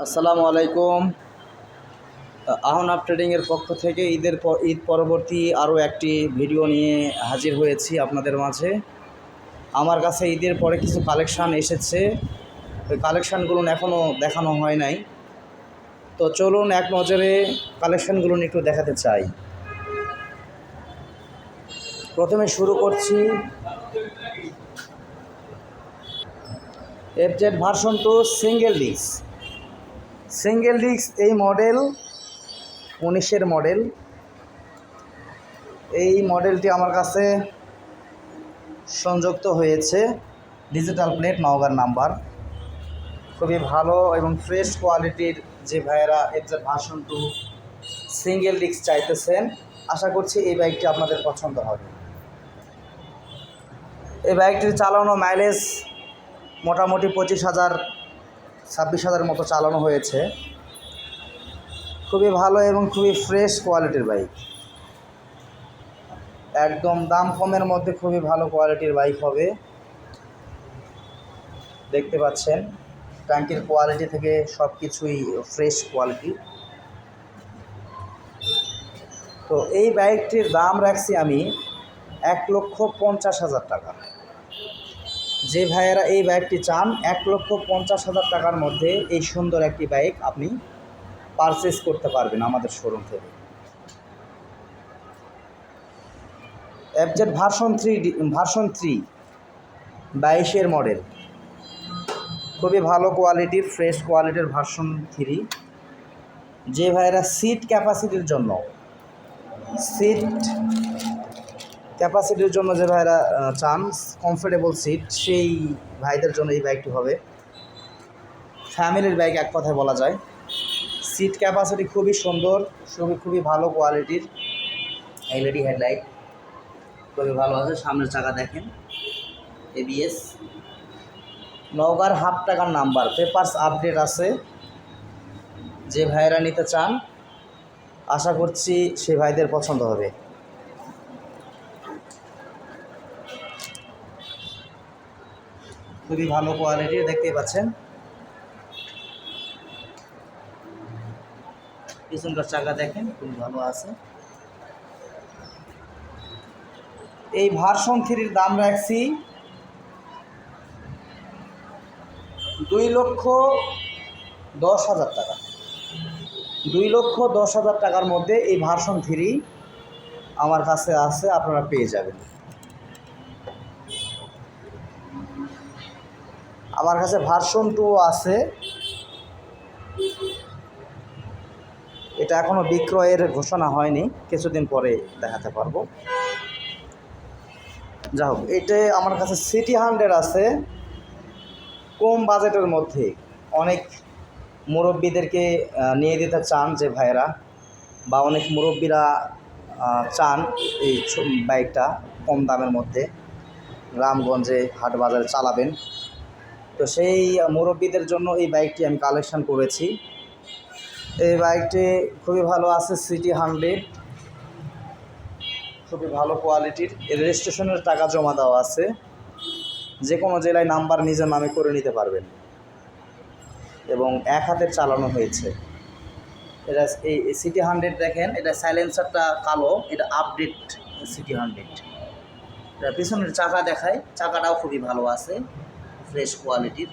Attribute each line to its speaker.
Speaker 1: আসসালামু আলাইকুম। আহনাব ট্রেডিংয়ের পক্ষ থেকে ঈদের প- ঈদ পরবর্তী আরও একটি ভিডিও নিয়ে হাজির হয়েছি আপনাদের মাঝে। আমার কাছে ঈদের পরে কিছু কালেকশান এসেছে। ওই কালেকশানগুলো এখনও দেখানো হয় নাই। তো চলুন এক নজরে কালেকশানগুলো একটু দেখাতে চাই। প্রথমে শুরু করছি। FZ version two single disc. Single disc এই মডেল, উনিশের মডেল। এই মডেলটি আমার কাছে সংযুক্ত হয়েছে ডিজিটাল প্লেট নওগাঁর নাম্বার। খুবই ভালো এবং ফ্রেশ কোয়ালিটির যে ভাইয়েরা FZ version two single disc চাইতেছেন, আশা করছি এই বাইকটি আপনাদের পছন্দ হবে। এই বাইকটির চালানো মাইলেজ মোটামুটি পঁচিশ হাজার ছাব্বিশ হাজার মতো চালানো হয়েছে। খুবই ভালো এবং খুবই ফ্রেশ কোয়ালিটির বাইক একদম দাম কমের মধ্যে খুবই ভালো কোয়ালিটির বাইক হবে। দেখতে পাচ্ছেন ট্যাঙ্কির কোয়ালিটি থেকে সব কিছুই ফ্রেশ কোয়ালিটি তো এই বাইকটির দাম রাখছি আমি এক লক্ষ পঞ্চাশ হাজার টাকা। যে ভাইয়েরা এই বাইকটি চান, এক লক্ষ পঞ্চাশ হাজার টাকার মধ্যে এই সুন্দর একটি বাইক আপনি পারচেস করতে পারবেন আমাদের শোরুম থেকে। FZ version three version three বাইশের মডেল খুবই ভালো কোয়ালিটির ফ্রেশ কোয়ালিটির ভার্সন থ্রি যে ভাইয়েরা সিট ক্যাপাসিটির জন্য সিট ক্যাপাসিটির জন্য যে ভাইরা চান কমফোর্টেবল সিট সেই ভাইদের জন্য এই বাইকটি হবে। ফ্যামিলির বাইক এক কথায় বলা যায়। সিট ক্যাপাসিটি খুবই সুন্দর, খুবই খুবই ভালো কোয়ালিটির এলইডি হেডলাইট খুবই ভালো আছে, সামনের চাকা দেখেন। এবিএস নওগাঁর হাফ টাকার নাম্বার পেপার্স আপডেট আছে। যে ভাইরা নিতে চান, আশা করছি সে ভাইদের পছন্দ হবে। খুবই ভালো কোয়ালিটির দেখতেই পাচ্ছেন। পিছনকার চাকা দেখেন, খুবই ভালো আছে। এই ভার্সন থ্রির দাম রাখছি দুই লক্ষ দশ হাজার টাকা। দুই লক্ষ দশ হাজার টাকার মধ্যে এই ভার্সন থ্রি আমার কাছে আছে, আপনারা পেয়ে যাবেন। আমার কাছে ভার্সন টু আছে। এটা এখনও বিক্রয়ের ঘোষণা হয়নি, কিছুদিন পরে দেখাতে পারব। যা হোক, এটা আমার কাছে সিটি হান্ড্রেড আছে। কম বাজেটের মধ্যে অনেক মুরব্বীদেরকে নিয়ে দিতে চান যে ভাইয়েরা, বা অনেক মুরব্বীরা চান এই বাইকটা কম দামের মধ্যে। গ্রামগঞ্জে হাট বাজারে চালাবেন। তো সেই মুরব্বীদের জন্য এই বাইকটি আমি কালেকশন করেছি। এই বাইকটি খুবই ভালো আছে সিটি হান্ড্রেড খুবই ভালো কোয়ালিটির এর রেজিস্ট্রেশনের টাকা জমা দেওয়া আছে। যে কোনো জেলায় নাম্বার নিজের নামে করে নিতে পারবেন। এবং এক হাতে চালানো হয়েছে। এটা এই সিটি হান্ড্রেড দেখেন, এটা সাইলেন্সারটা কালো, এটা আপডেট সিটি হান্ড্রেড এটা পিছনের চাকা দেখায়, চাকাটাও খুবই ভালো আছে। ফ্রেশ কোয়ালিটির